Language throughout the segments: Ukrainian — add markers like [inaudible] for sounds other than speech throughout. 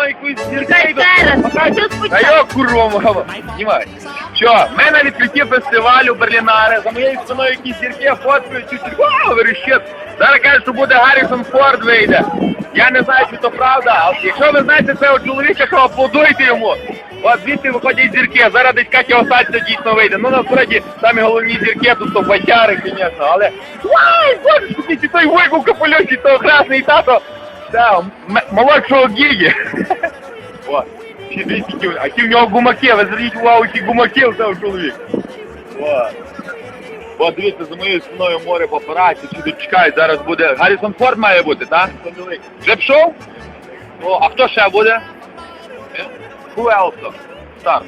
мною якусь. Тут А почав. йо, курва, мама. Знімай. Що, ми на відкритті фестивалю Берлінари, за моєю спиною якісь зірки фоткають, чуть вау. Зараз кажуть, що буде Гаррісон Форд вийде. Я не знаю, чи то правда, але якщо ви знаєте цього чоловіка, то аплодуйте йому. От звідти виходять зірки, зараз десь Катя Осадця дійсно вийде. Ну насправді самі головні зірки тут то батяри, звісно, але Вай, боже, скільки той вуйку в то красний тато. М- молодшого дивіться, які- а ті в нього гумаки, ви зверніть увагу, які гумаки в цього чоловіка. О. О, дивіться, за моєю спиною море папараці, сюди чекають, зараз буде. Гаррісон Форд має бути, так? Вже пішов? О, а хто ще буде? Е? Who else? Там.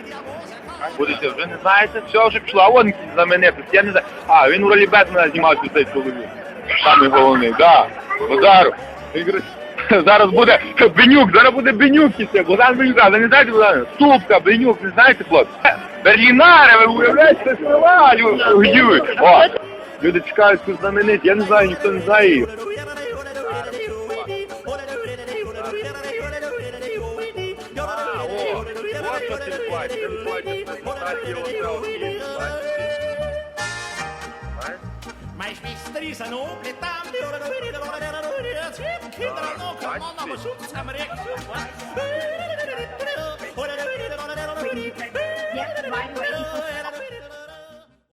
Будете, вже не знаєте? Все, вже пішло, а якийсь знаменитий, я не знаю. А, він у ролі Бетмена знімався цей чоловік. Самий головний, так. Да. Базару. Він [laughs] Зараз буде Бенюк, зараз буде Бенюк іще, Богдан Бенюк, а не знаєте Богдан? Ступка, Бенюк, не знаєте, хлопці? Берлінари, ви уявляєте, уюють. О, люди чекають цю знаменитість, я не знаю, ніхто не знає її. А, о, от що це відбувається, це відбувається Meine Schwester ist eine noble Dame, die hat eine Kinder, noch kann.